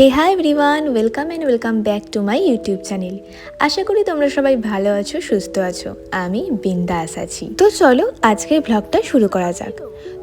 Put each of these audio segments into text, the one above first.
Hey hi everyone welcome and welcome back to my YouTube channel আশা করি তোমরা সবাই ভালো আছো, সুস্থ আছো। আমি বিন্দাস আছি। তো চলো আজকের ব্লগটা শুরু করা যাক।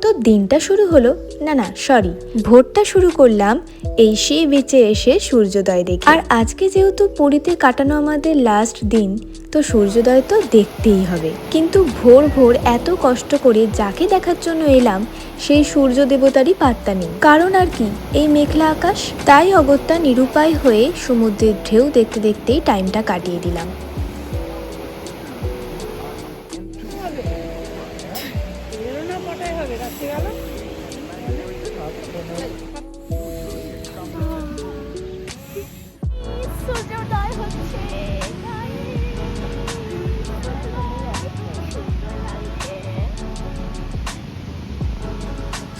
তো দিনটা শুরু হলো, না না সরি ভোরটা শুরু করলাম এই সে বেঁচে এসে সূর্যোদয় দেখে। আর আজকে যেহেতু পুরীতে কাটানো আমাদের লাস্ট দিন তো সূর্যোদয় তো দেখতেই হবে। কিন্তু ভোর ভোর এত কষ্ট করে যাকে দেখার জন্য এলাম, সেই সূর্য দেবতারই পাত্তা নেই। কারণ আর কি, এই মেঘলা আকাশ, তাই অগত্যা নিরুপায় হয়ে সমুদ্রের ঢেউ দেখতে দেখতেই টাইমটা কাটিয়ে দিলাম।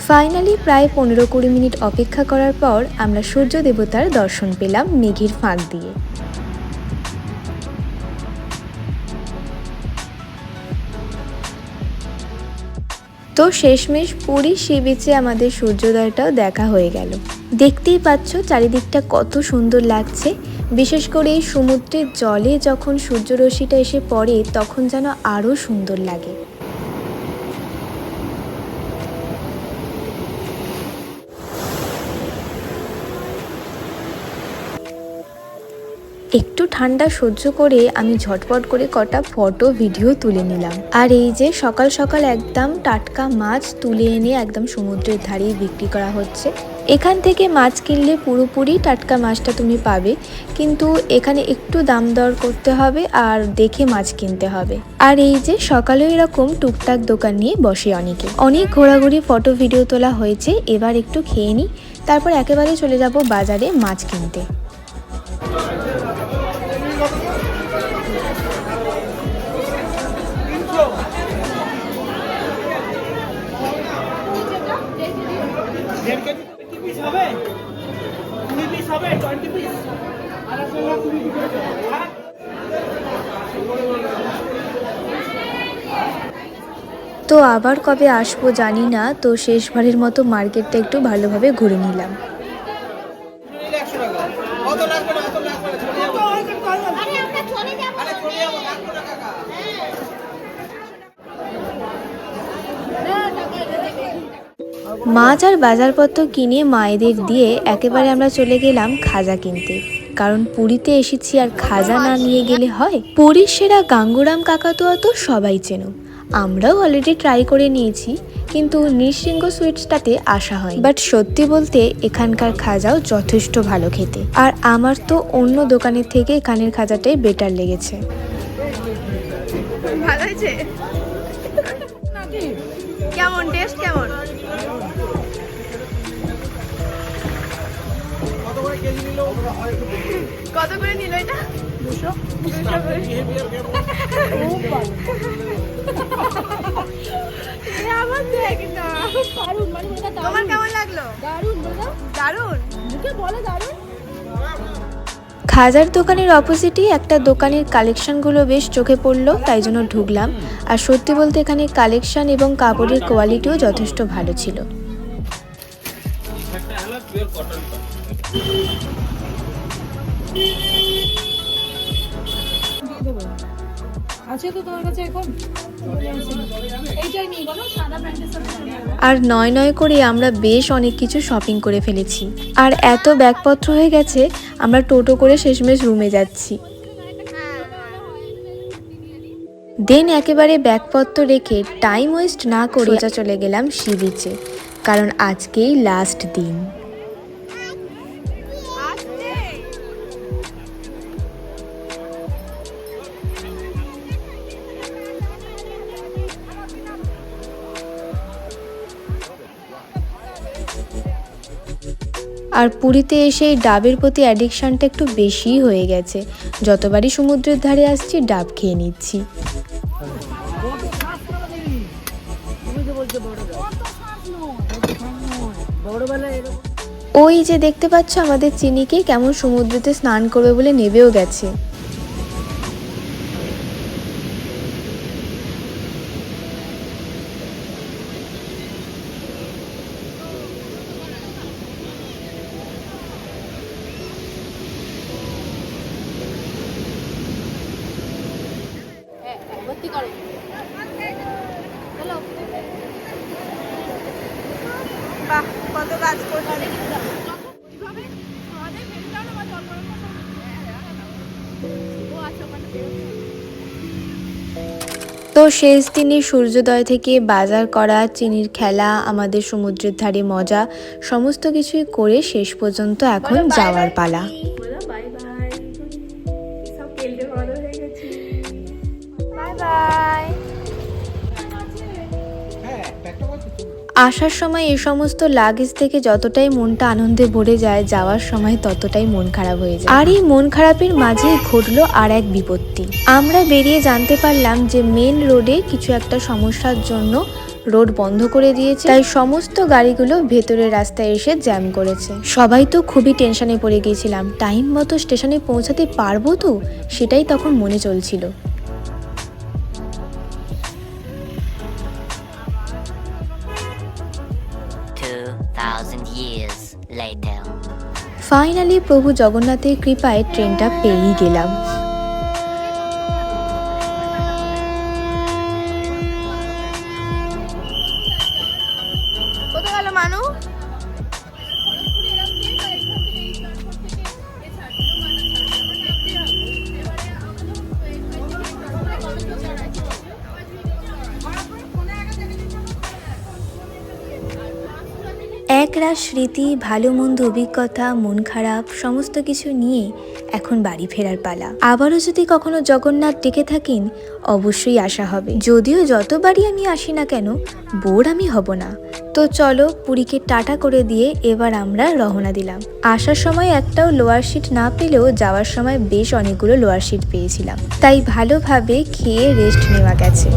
ফাইনালি প্রায় পনেরো কুড়ি মিনিট অপেক্ষা করার পর আমরা সূর্য দেবতার দর্শন পেলাম মেঘের ফাঁক দিয়ে। তো শেষমেশ পুরী সি বিচে আমাদের সূর্যোদয়টাও দেখা হয়ে গেল। দেখতেই পাচ্ছ চারিদিকটা কত সুন্দর লাগছে। বিশেষ করে এই সমুদ্রের জলে যখন সূর্যরশ্মিটা এসে পড়ে তখন যেন আরও সুন্দর লাগে। একটু ঠান্ডা সহ্য করে আমি ঝটপট করে কটা ফটো, ভিডিও তুলে নিলাম। আর এই যে সকাল সকাল একদম টাটকা মাছ তুলে এনে একদম সমুদ্রের ধারেই বিক্রি করা হচ্ছে। এখান থেকে মাছ কিনলে পুরোপুরি টাটকা মাছটা তুমি পাবে, কিন্তু এখানে একটু দাম দর করতে হবে আর দেখে মাছ কিনতে হবে। আর এই যে সকালেও এরকম টুকটাক দোকান নিয়ে বসে অনেকে। অনেক ঘোরাঘুরি, ফটো, ভিডিও তোলা হয়েছে, এবার একটু খেয়ে নিই তারপর একেবারে চলে যাব বাজারে মাছ কিনতে। হবে? কুড়ি পিস হবে টোয়েন্টি পিস তো আবার কবে আসব জানি না, তো শেষবারের মতো মার্কেটটা একটু ভালোভাবে ঘুরে নিলাম নিলে একশো টাকা অত লাগবে না অত লাগবে না চলে যাব আরে চলে যাব লাগবে না কাকা মাছ আর বাজারপত্র কিনে মায়েদের দিয়ে একেবারে আমরা চলে গেলাম খাজা কিনতে। কারণ পুরীতে এসেছি আর খাজা না নিয়ে গেলে হয়? পুরীর সেরা গাঙ্গুরাম কাকাতুয়া তো সবাই চেনো। আমরাও অলরেডি ট্রাই করে নিয়েছি কিন্তু নৃসিংহ সুইটসটাতে আসা হয় বাট সত্যি বলতে এখানকার খাজাও যথেষ্ট ভালো খেতে। আর আমার তো অন্য দোকানের থেকে এখানের খাজাটাই বেটার লেগেছে। ভালো হয়েছে? কেমন? টেস্ট কেমন? কত করে নিল কত করে নিল এটা দুশো আমার দেখ না। তোমার কেমন লাগল? দারুণ দারুণ মুখে বলে দারুণ খাজার দোকানের অপোজিটই একটা দোকানের কালেকশনগুলো বেশ চোখে পড়ল, তাই জন্য ঢুকলাম। আর সত্যি বলতে এখানে কালেকশান এবং কাপড়ের কোয়ালিটিও যথেষ্ট ভালো ছিল। আর নয় নয় করে আমরা বেশ অনেক কিছু শপিং করে ফেলেছি। আর এত ব্যাগপত্র হয়ে গেছে, আমরা টোটো করে শেষমেশ রুমে যাচ্ছি। দেন একেবারে ব্যাগপত্র রেখে টাইম ওয়েস্ট না করে চলে গেলাম সি বিচে কারণ আজকেই লাস্ট দিন। আর পুরীতে এসে এই ডাবের প্রতি অ্যাডিকশানটা একটু বেশিই হয়ে গেছে। যতবারই সমুদ্রের ধারে আসছি, ডাব খেয়ে নিচ্ছি। ওই যে দেখতে পাচ্ছ আমাদের চিনিকে কেমন সমুদ্রেতে স্নান করবে বলে নেবেও গেছে। ভর্তি করো। চলো বাহ কত কাজ করছে তো শেষ দিনে সূর্যোদয় থেকে বাজার করা চিনির খেলা আমাদের সমুদ্রের ধারে মজা সমস্ত কিছুই করে শেষ পর্যন্ত এখন যাওয়ার পালা। আসার সময় এই সমস্ত লাগেজ থেকে যতটাই মনটা আনন্দে ভরে যায়, যাওয়ার সময় ততটাই মন খারাপ হয়ে যায়। আর এই মন খারাপের মাঝেই ঘটলো আর এক বিপত্তি। আমরা বেরিয়ে জানতে পারলাম যে মেন রোডে কিছু একটা সমস্যার জন্য রোড বন্ধ করে দিয়েছে। তাই সমস্ত গাড়িগুলো ভেতরের রাস্তায় এসে জ্যাম করেছে। সবাই তো খুবই টেনশনে পড়ে গিয়েছিলাম। টাইম মতো স্টেশনে পৌঁছাতে পারব তো? সেটাই তখন মনে চলছিল। Thousand years later. ফাইনালি প্রভু জগন্নাথের কৃপায় ট্রেনটা পেয়েই গেলাম একরাশ স্মৃতি, ভালো মন্দ অভিজ্ঞতা, মন খারাপ, সমস্ত কিছু নিয়ে এখন বাড়ি ফেরার পালা। আবারও যদি কখনো জগন্নাথ ডেকে থাকেন, অবশ্যই আসা হবে। যদিও যতবারই আমি আসি না কেন, বোর আমি হব না। তো চলো পুরীকে টাটা করে দিয়ে এবার আমরা রওনা দিলাম। আসার সময় একটাও লোয়ার শিট না পেলেও যাওয়ার সময় বেশ অনেকগুলো লোয়ার শিট পেয়েছিলাম। তাই ভালোভাবে খেয়ে রেস্ট নেওয়া গেছে।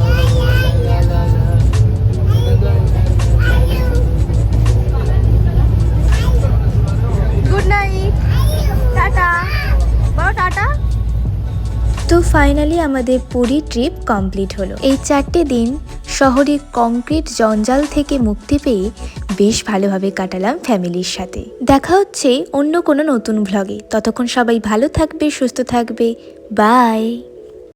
তো ফাইনালি আমাদের পুরী ট্রিপ কমপ্লিট হলো। এই চারটে দিন শহরের কংক্রিট জঞ্জাল থেকে মুক্তি পেয়ে বেশ ভালোভাবে কাটালাম ফ্যামিলির সাথে। দেখা হচ্ছে অন্য কোনো নতুন ভ্লগে ততক্ষণ সবাই ভালো থাকবে, সুস্থ থাকবে। বাই